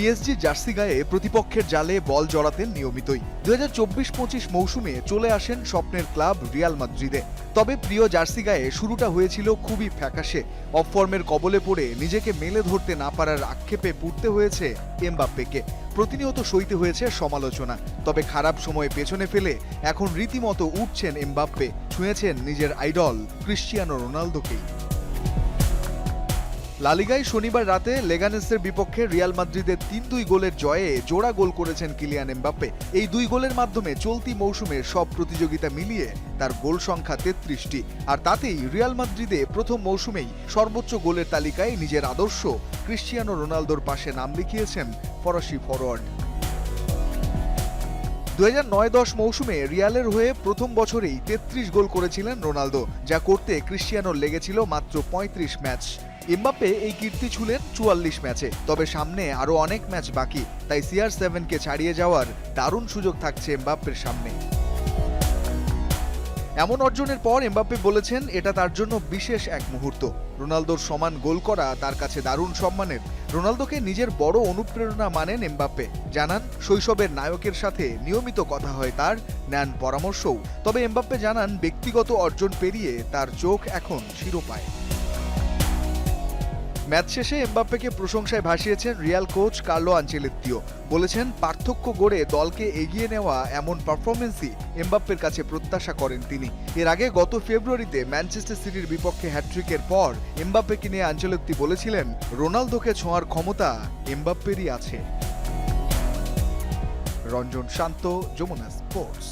PSG jersey গায়ে প্রতিপক্ষের জালে বল জড়াতেন নিয়মিতই। দু হাজার চব্বিশ পঁচিশ মৌসুমে চলে আসেন স্বপ্নের ক্লাব রিয়াল মাদ্রিদে। তবে প্রিয় জার্সি গায়ে শুরুটা হয়েছিল খুবই ফ্যাকাশে। অফর্মের কবলে পড়ে নিজেকে মেলে ধরতে না পারার আক্ষেপে পুড়তে হয়েছে এমবাপ্পেকে। প্রতিনিয়ত সইতে হয়েছে সমালোচনা। তবে খারাপ সময় পেছনে ফেলে এখন রীতিমতো উঠছেন এমবাপ্পে। ছুঁয়েছেন নিজের আইডল ক্রিশ্চিয়ানো রোনালদোকেই। লালিগায় শনিবার রাতে লেগানেসের বিপক্ষে রিয়াল মাদ্রিদের তিন দুই গোলের জয়ে জোড়া গোল করেছেন কিলিয়ান এমবাপ্পে। এই দুই গোলের মাধ্যমে চলতি মৌসুমে সব প্রতিযোগিতা মিলিয়ে তার গোল সংখ্যা তেত্রিশটি। আর তাতেই রিয়াল মাদ্রিদে প্রথম মৌসুমেই সর্বোচ্চ গোলের তালিকায় নিজের আদর্শ ক্রিশ্চিয়ানো রোনালদোর পাশে নাম লিখিয়েছেন ফরাসি ফরোয়ার্ড। দু হাজার নয় দশ মৌসুমে রিয়ালের হয়ে প্রথম বছরেই তেত্রিশ গোল করেছিলেন রোনালদো, যা করতে ক্রিশ্চিয়ানোর লেগেছিল মাত্র পঁয়ত্রিশ ম্যাচ। এমবাপ্পে এই কীর্তি ছুলেন চুয়াল্লিশ ম্যাচে, তবে সামনে আরও অনেক ম্যাচ বাকি, তাই সিআর সেভেনকে ছাড়িয়ে যাওয়ার দারুণ সুযোগ থাকছে এমবাপ্পের সামনে। এমন অর্জনের পর এমবাপ্পে বলেছেন, এটা তার জন্য বিশেষ এক মুহূর্ত। রোনালদোর সমান গোল করা, তার কাছে দারুণ সম্মানের। রোনালদোকে নিজের বড় অনুপ্রেরণা মানেন এমবাপ্পে। জানান, শৈশবের নায়কের সাথে নিয়মিত কথা হয় তার, নেন পরামর্শও। তবে এমবাপ্পে জানান, ব্যক্তিগত অর্জন পেরিয়ে তার চোখ এখন শিরোপায়। ম্যাচ শেষে এমবাপ্পেকে প্রশংসায় ভাসিয়েছেন রিয়াল কোচ কার্লো আঞ্চেলেত্তিও। বলেছেন, পার্থক্য গড়ে দলকে এগিয়ে নেওয়া এমন পারফরমেন্সই এমবাপ্পের কাছে প্রত্যাশা করেন তিনি। এর আগে গত ফেব্রুয়ারিতে ম্যানচেস্টার সিটির বিপক্ষে হ্যাট্রিকের পর এমবাপ্পেকে নিয়ে আঞ্চলেত্তি বলেছিলেন, রোনালদোকে ছোঁয়ার ক্ষমতা এমবাপ্পেরই আছে। রঞ্জন শান্ত, যমুনা স্পোর্টস।